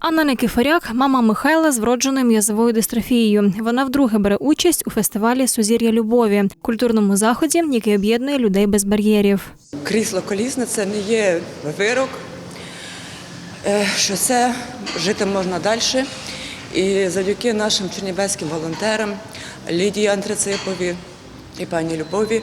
Анна Никифоряк – мама Михайла з вродженою м'язовою дистрофією. Вона вдруге бере участь у фестивалі Сузір'я любові, культурному заході, який об'єднує людей без бар'єрів. Крісло колісне це не є вирок, е, що це жити можна далі. І завдяки нашим чернівецьким волонтерам Лідії Антраципові і пані Любові,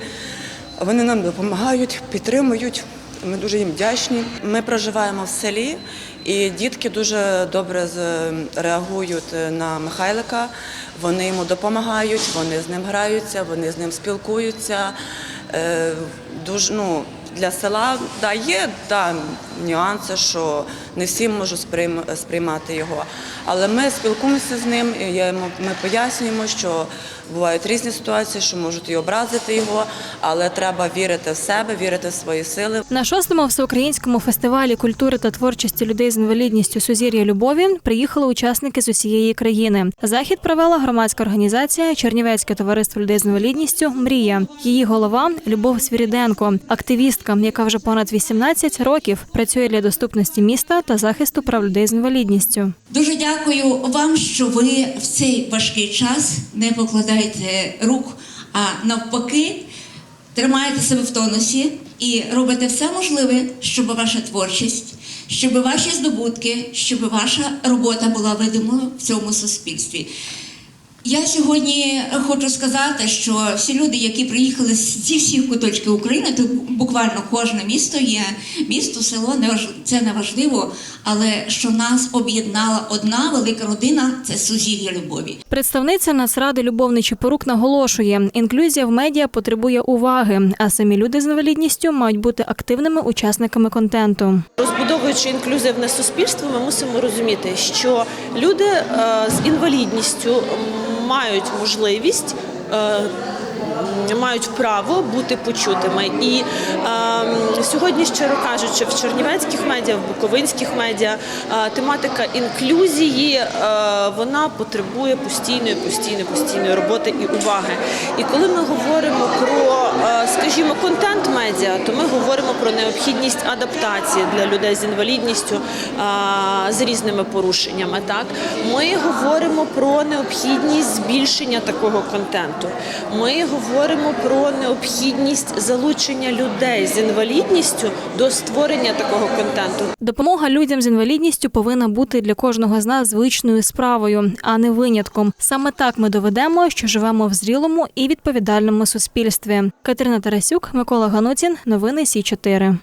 вони нам допомагають, підтримують. Ми дуже їм вдячні. Ми проживаємо в селі, і дітки дуже добре реагують на Михайлика. Вони йому допомагають, вони з ним граються, вони з ним спілкуються. Е, Дуже ну для села да, є да, нюанси, що не всі можуть сприймати його. Але ми спілкуємося з ним. Ми пояснюємо, що бувають різні ситуації, що можуть і образити його, але треба вірити в себе, вірити в свої сили. На шостому всеукраїнському фестивалі культури та творчості людей з інвалідністю Сузір'я любові приїхали учасники з усієї країни. Захід провела громадська організація Чернівецьке товариство людей з інвалідністю Мрія. Її голова Любов Свіріденко, активістка, яка вже понад 18 років працює для доступності міста та захисту прав людей з інвалідністю. Дуже дякую вам, що ви в цей важкий час не покладаєте рук, а навпаки, тримаєте себе в тонусі і робите все можливе, щоб ваша творчість, щоб ваші здобутки, щоб ваша робота була видимою в цьому суспільстві. Я сьогодні хочу сказати, що всі люди, які приїхали зі всіх куточків України, тут буквально кожне місто є місто, село, не це не важливо, але що нас об'єднала одна велика родина це сузір'я любові. Представниця Нацради Любов Нечипорук наголошує, інклюзія в медіа потребує уваги, а самі люди з інвалідністю мають бути активними учасниками контенту. Розбудовуючи інклюзивне суспільство, ми мусимо розуміти, що люди е, з інвалідністю мають можливість. е, Мають право бути почутими, і е, сьогодні, щиро кажучи, в чернівецьких медіа, в буковинських медіа е, тематика інклюзії вона потребує постійної, постійної, постійної роботи і уваги. І коли ми говоримо про, контент медіа, то ми говоримо про необхідність адаптації для людей з інвалідністю з різними порушеннями. Так ми говоримо про необхідність збільшення такого контенту. Ми говоримо про необхідність залучення людей з інвалідністю до створення такого контенту. Допомога людям з інвалідністю повинна бути для кожного з нас звичною справою, а не винятком. Саме так ми доведемо, що живемо в зрілому і відповідальному суспільстві. Катерина Тарасюк, Микола Ганутін, новини Сі 4